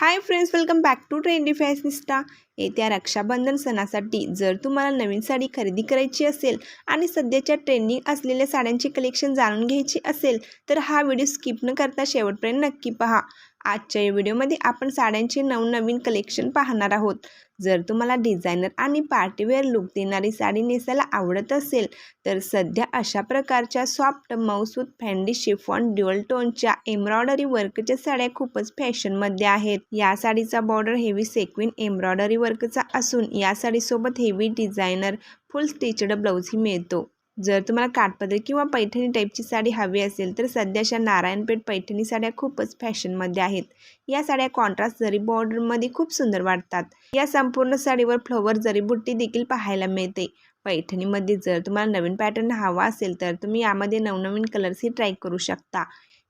Hi friends welcome back to trendy fashionista येत्या रक्षाबंधन सणासाठी जर तुम्हाला नवीन साडी खरेदी करायची असेल आणि सध्याच्या ट्रेंडिंग असलेल्या साड्यांचे कलेक्शन जाणून घ्यायची असेल तर हा व्हिडिओ स्किप न करता शेवटपर्यंत नक्की पहा. आजच्या या व्हिडिओमध्ये आपण साड्यांचे नवनवीन कलेक्शन पाहणार आहोत. जर तुम्हाला डिझायनर आणि पार्टीवेअर लुक देणारी साडी नेसायला आवडत असेल तर सध्या अशा प्रकारच्या सॉफ्ट मऊसूत फॅन्डी शिफॉन ड्युअल टोनच्या एम्ब्रॉयडरी वर्कच्या साड्या खूपच फॅशनमध्ये आहेत. या साडीचा बॉर्डर हेवी सेक्विन एम्ब्रॉयडरी वर्कचा असून या साडीसोबत हेवी डिझायनर फुल स्टिचड ब्लाऊजही मिळतो. जर तुम्हाला काठपदर किंवा पैठणी टाईपची साडी हवी असेल तर सध्याच्या नारायणपेठ पैठणी साड्या खूपच फॅशनमध्ये आहेत. या साड्या कॉन्ट्रास्ट जरी बॉर्डरमध्ये खूप सुंदर वाटतात या संपूर्ण साडीवर फ्लॉवर जरी बुट्टी देखील पाहायला मिळते. पैठणीमध्ये जर तुम्हाला नवीन पॅटर्न हवा असेल तर तुम्ही यामध्ये नवनवीन कलर्सही ट्राय करू शकता.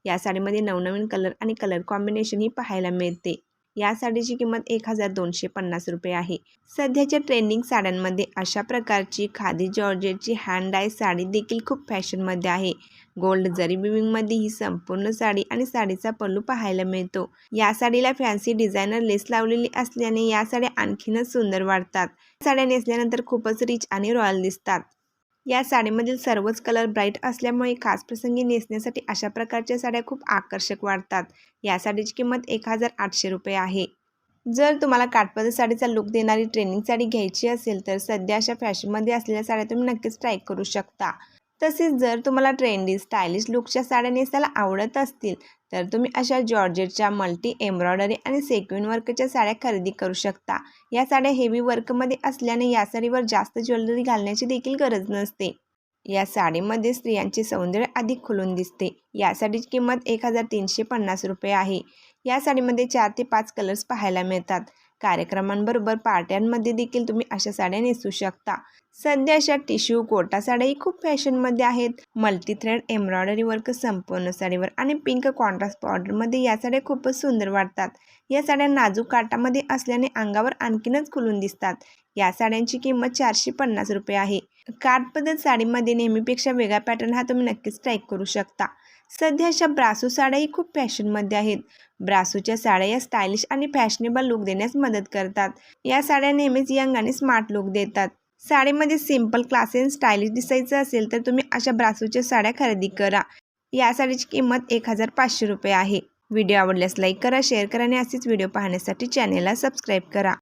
या साडीमध्ये नवनवीन कलर आणि कलर कॉम्बिनेशनही पाहायला मिळते. या साडीची किंमत एक हजार दोनशे पन्नास रुपये आहे. सध्याच्या ट्रेंडिंग साड्यांमध्ये अशा प्रकारची खादी जॉर्जेटची हँड डाय साडी देखील खूप फॅशनमध्ये आहे. गोल्ड जरी बिविंगमध्ये ही संपूर्ण साडी आणि साडीचा पल्लू पाहायला मिळतो. या साडीला फॅन्सी डिझायनर लेस लावलेली असल्याने या साड्या आणखीनच सुंदर वाढतात. साड्या नेसल्यानंतर खूपच रिच आणि रॉयल दिसतात. या साडीमधील सर्वच कलर ब्राईट असल्यामुळे खास प्रसंगी नेसण्यासाठी अशा प्रकारच्या साड्या खूप आकर्षक वाटतात. या साडीची किंमत एक हजार आठशे रुपये आहे. जर तुम्हाला काठपदर साडीचा लुक देणारी ट्रेनिंग साडी घ्यायची असेल तर सध्या अशा फॅशनमध्ये असलेल्या साड्या तुम्ही नक्कीच ट्राय करू शकता. तसेच जर तुम्हाला ट्रेंडी स्टायलिश लुकच्या साड्या नेसायला आवडत असतील तर तुम्ही अशा जॉर्जेटच्या मल्टी एम्ब्रॉयडरी आणि सेक्विन वर्कच्या साड्या खरेदी करू शकता. या साड्या हेवी वर्कमध्ये असल्याने या साडीवर जास्त ज्वेलरी घालण्याची देखील गरज नसते. या साडीमध्ये स्त्रियांचे सौंदर्य अधिक खुलून दिसते. या साडीची किंमत एक हजार तीनशे पन्नास रुपये आहे. या साडीमध्ये चार ते पाच कलर्स पाहायला मिळतात. कार्यक्रमांबरोबर पार्ट्यांमध्ये देखील तुम्ही अशा साड्या नेसू शकता. सध्या अशा टिश्यू कोटा साड्याही खूप फॅशनमध्ये आहेत. मल्टी थ्रेड एम्ब्रॉयडरी वर्क संपूर्ण साडीवर आणि पिंक कॉन्ट्रास्ट बॉर्डरमध्ये या साड्या खूपच सुंदर वाटतात. या साड्या नाजूक काटामध्ये असल्याने अंगावर आणखीनच खुलून दिसतात. या साड्यांची किंमत चारशे पन्नास रुपये आहे. कार्डबद्दल साडीमध्ये नेहमीपेक्षा वेगळा पॅटर्न हा तुम्ही नक्कीच ट्राय करू शकता. सध्या अशा ब्रासो साड्याही खूप फॅशनमध्ये आहेत. ब्रासोच्या साड्या या स्टायलिश आणि फॅशनेबल लुक देण्यास मदत करतात. या साड्या नेहमीच यंग आणि स्मार्ट लुक देतात. साडीमध्ये सिंपल क्लासी आणि स्टायलिश दिसायचं असेल तर तुम्ही अशा ब्रासोच्या साड्या खरेदी करा. या साडीची किंमत एक हजार पाचशे रुपये आहे. व्हिडिओ आवडल्यास लाईक करा शेअर करा आणि असेच व्हिडिओ पाहण्यासाठी चॅनेलला सबस्क्राईब करा.